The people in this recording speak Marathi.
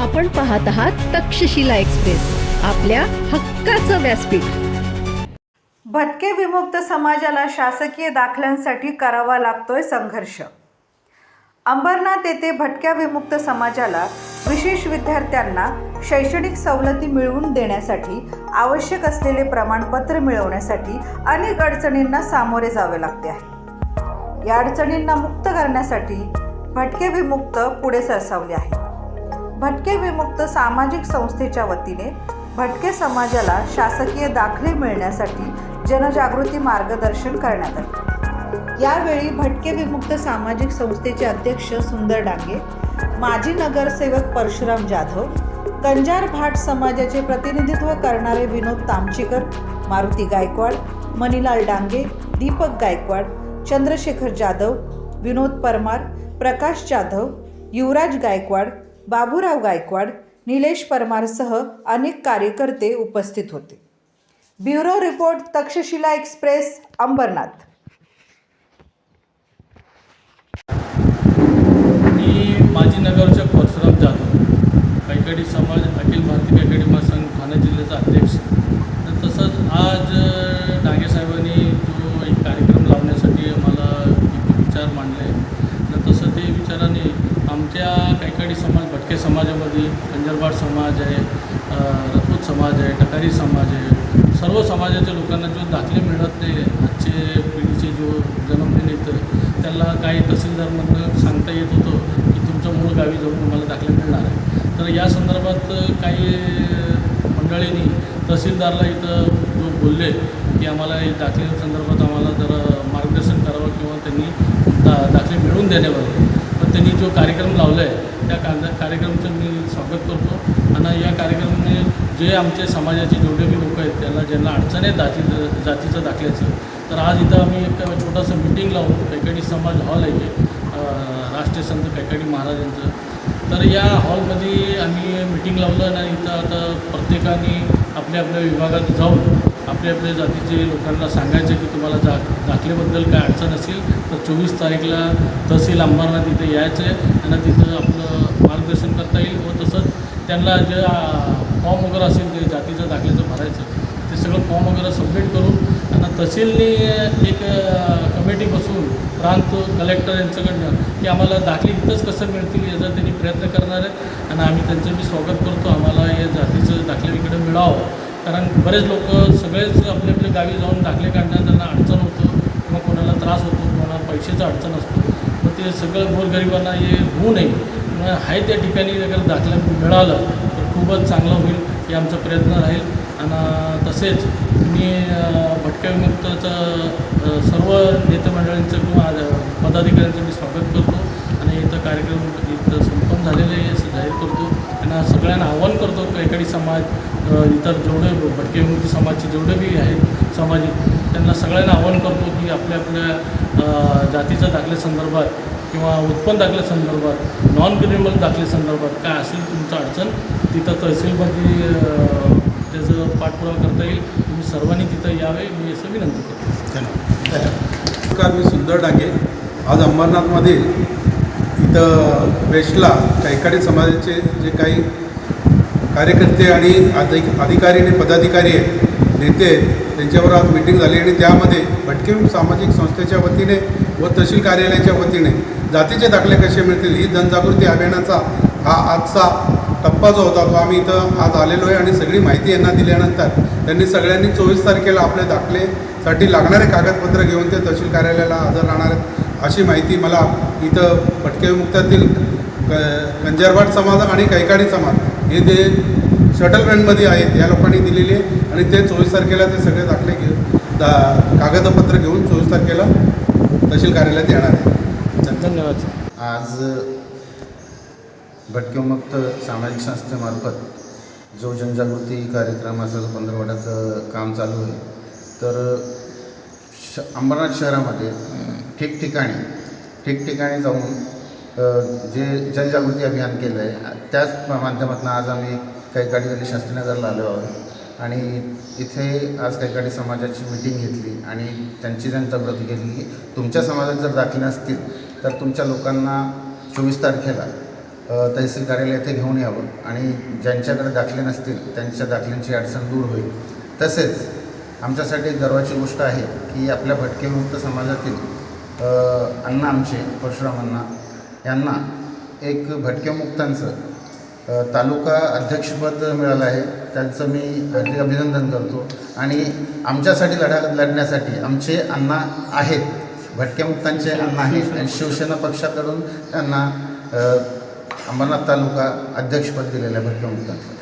आपण पाहत आहात तक्षशिला एक्सप्रेस आपल्या हक्काचं व्यासपीठ. भटके विमुक्त समाजाला शासकीय दाखल्यांसाठी करावा लागतोय संघर्ष. अंबरनाथ येथे भटक्या विमुक्त समाजाला विशेष विद्यार्थ्यांना शैक्षणिक सवलती मिळवून देण्यासाठी आवश्यक असलेले प्रमाणपत्र मिळवण्यासाठी अनेक अडचणींना सामोरे जावे लागते आहे. या अडचणींना मुक्त करण्यासाठी भटके विमुक्त पुढे सरसावले आहे. भटके विमुक्त सामाजिक संस्थेच्या वतीने भटके समाजाला शासकीय दाखले मिळण्यासाठी जनजागृती मार्गदर्शन करण्यात आले. यावेळी भटके विमुक्त सामाजिक संस्थेचे अध्यक्ष सुंदर डांगे माजी नगरसेवक परशुराम जाधव कंजार भाट समाजाचे प्रतिनिधित्व करणारे विनोद तामचीकर मारुती गायकवाड मणिलाल डांगे दीपक गायकवाड चंद्रशेखर जाधव विनोद परमार प्रकाश जाधव युवराज गायकवाड बाबूराव गायकवाड निलेश परमारसह अनेक कार्यकर्ते उपस्थित होते. Bureau report Takshashila express Ambernath. मी माजी नगरच्या परशुराम जाधव कैकडी समाज अखिल भारतीय कैकडी महासंघ ठाणे जिल्ह्याचा अध्यक्ष. तर तसंच आज डांगे साहेबांनी जो एक कार्यक्रम लावण्यासाठी मला विचार मांडले. विचाराने आमच्या कैकाडी समाज भटके समाजामध्ये कंजरबाड समाज आहे रथपूत समाज आहे टकारी समाज आहे सर्व समाजाच्या लोकांना जो दाखले मिळत नाही आजचे पिढीचे जो जन्मदिन येतं त्याला काही तहसीलदारमधनं सांगता येत होतं की तुमच्या मूळ गावी जाऊन तुम्हाला दाखले मिळणार आहे. तर या संदर्भात काही मंडळींनी तहसीलदारला इथं जो बोलले की आम्हाला हे दाखले संदर्भात आम्हाला जरा मार्गदर्शन करावं किंवा त्यांनी दा दाखले मिळवून देण्यावर. त्यांनी जो कार्यक्रम लावला आहे त्या कांदा कार्यक्रमाचं मी स्वागत करतो. आणि या कार्यक्रमाने जे आमचे समाजाचे जेवढे बी लोक आहेत त्यांना ज्यांना अडचण आहे जाती जातीचं दाखल्याचं तर आज इथं आम्ही एक छोटंसं मिटिंग लावून कैकाडी समाज हॉल आहे राष्ट्रीय संत कैकाडी महाराजांचं. तर या हॉलमध्ये आम्ही मिटिंग लावलं आणि इथं आता प्रत्येकाने आपल्या आपल्या विभागात जाऊन आपल्या आपल्या जातीचे लोकांना सांगायचं की तुम्हाला जा दाखलेबद्दल काय अडचण असेल तर चोवीस तारीखला तहसील अंबरनाथ तिथे यायचं आहे आणि तिथं आपलं मार्गदर्शन करता येईल व तसंच त्यांना जे फॉर्म वगैरे असेल ते जातीचं दाखल्याचं भरायचं ते सगळं फॉर्म वगैरे सबमिट करून आणि तहसीलने एक कमिटी बसून प्रांत कलेक्टर यांच्याकडनं की आम्हाला दाखले इथंच कसं मिळतील याचा त्यांनी प्रयत्न करणार आहेत आणि आम्ही त्यांचं मी स्वागत करतो. आम्हाला या जातीचं दाखले इकडे मिळावं. कारण बरेच लोक सगळेच आपले आपले गावी जाऊन दाखले काढण्यात त्यांना अडचण होतं किंवा कोणाला त्रास होतो कोणाला पैशाचा अडचण असतो. मग ते सगळं गोरगरिबांना हे होऊ नये. मग आहे त्या ठिकाणी जर दाखला मिळालं तर खूपच चांगलं होईल हे आमचा प्रयत्न राहील. आणि तसेच मी भटक्या विमुक्ताचं सर्व नेतेमंडळींचं किंवा पदाधिकाऱ्यांचं मी स्वागत करतो. आणि इथं कार्यक्रम इथं संपन्न झालेलं टेकडी समाज इतर जेवढे भटके विमुक्ती समाजचे जेवढे बी आहेत सामाजिक त्यांना सगळ्यांना आव्हान करतो की आपल्या आपल्या जातीच्या दाखल्यासंदर्भात किंवा उत्पन्न दाखल्यासंदर्भात नॉन क्रिमिनल दाखल्यासंदर्भात काय असेल तुमचं अडचण तिथं तहसीलमध्ये त्याचं पाठपुरावा करता येईल. तुम्ही सर्वांनी तिथं यावे. मी असं विनंती करतो. नमस्कार मी सुंदर डांगे. आज अंबरनाथमध्ये इथं वेस्टला कैकाडी समाजाचे जे काही कार्यकर्ते आणि अधिक अधिकारी आणि पदाधिकारी आहेत नेते आहेत त्यांच्यावर आज मिटिंग झाली आणि त्यामध्ये भटके सामाजिक संस्थेच्या वतीने व तहसील कार्यालयाच्या वतीने जातीचे दाखले कसे मिळतील ही जनजागृती अभियानाचा हा आजचा टप्पा जो होता तो आम्ही इथं आज आलेलो आहे आणि सगळी माहिती यांना दिल्यानंतर त्यांनी सगळ्यांनी चोवीस तारखेला आपले दाखलेसाठी लागणारे कागदपत्र घेऊन ते तहसील कार्यालयाला हजर राहणार आहेत अशी माहिती मला इथं भटके मुक्तातील क समाज आणि कैकाडी समाज हे ते शटल रनमध्ये आहेत या लोकांनी दिलेली आहे. आणि ते चोवीस तारखेला ते सगळे दाखले घेऊन दा कागदपत्र घेऊन चोवीस तारखेला तहसील कार्यालयात येणार आहे. धन्यवाद सर. आज भटकेमुक्त सामाजिक संस्थेमार्फत जो जनजागृती कार्यक्रमाचं पंधरवड्याचं काम चालू आहे तर श अंबरनाथ शहरामध्ये ठिकठिकाणी ठिकठिकाणी जाऊन जे जनजागृती अभियान केलं आहे त्याच माध्यमातून आज आम्ही काही कैकाडीवली शास्त्रीनगरला आलो आहोत. आणि इथे आज काही कैकाडी समाजाची मिटिंग घेतली आणि त्यांची जनजागृती केली की तुमच्या समाजात जर दाखले असतील तर तुमच्या लोकांना चोवीस तारखेला तहसील कार्यालय येथे घेऊन यावं. आणि ज्यांच्याकडे दाखले नसतील त्यांच्या दाखल्यांची अडचण दूर होईल. तसेच आमच्यासाठी गर्वाची गोष्ट आहे की आपल्या भटकेमुक्त समाजातील अ, अण्णा आमचे परशुराम यांना एक भटक्या मुक्तांचं तालुका अध्यक्षपद मिळालं आहे. त्यांचं मी हार्दिक अभिनंदन करतो. आणि आमच्यासाठी लढा लढण्यासाठी आमचे अण्णा आहेत. भटक्यामुक्तांचे अण्णा आहेत आणि शिवसेना पक्षाकडून त्यांना अंबरनाथ तालुका अध्यक्षपद दिलेलं आहे भटक्यामुक्तांचं.